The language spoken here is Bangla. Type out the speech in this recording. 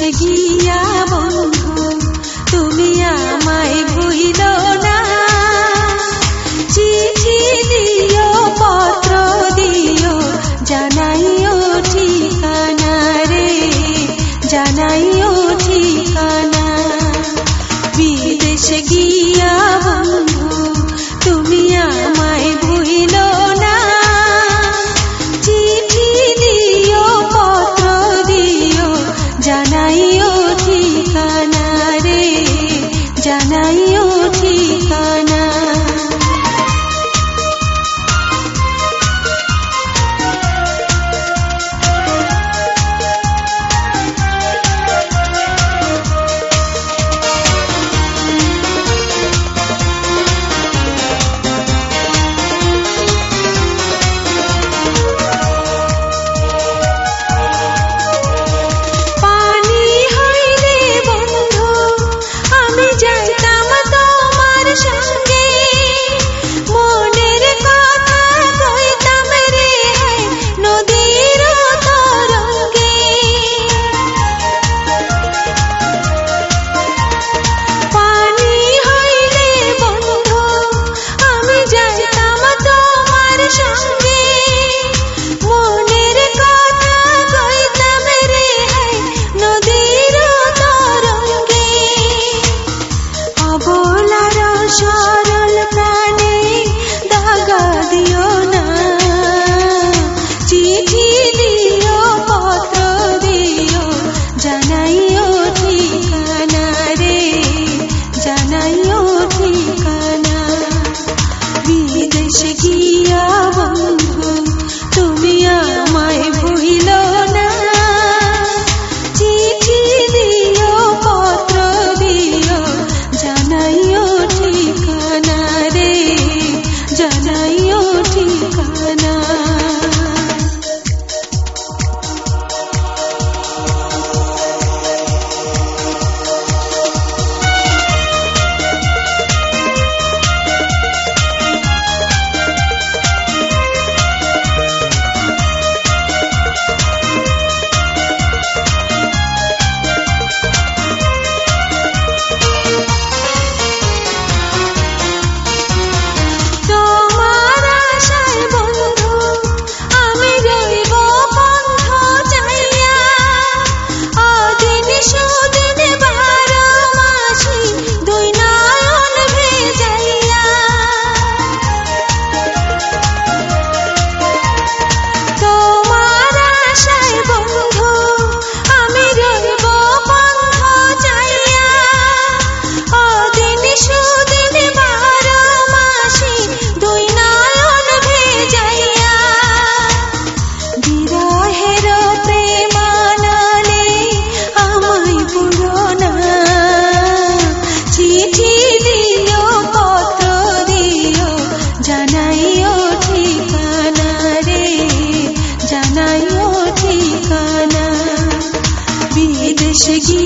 গিয়া না। দিও পত্র দিও জানাইও ঠিকানা রে জানাইও জানাই conseguí.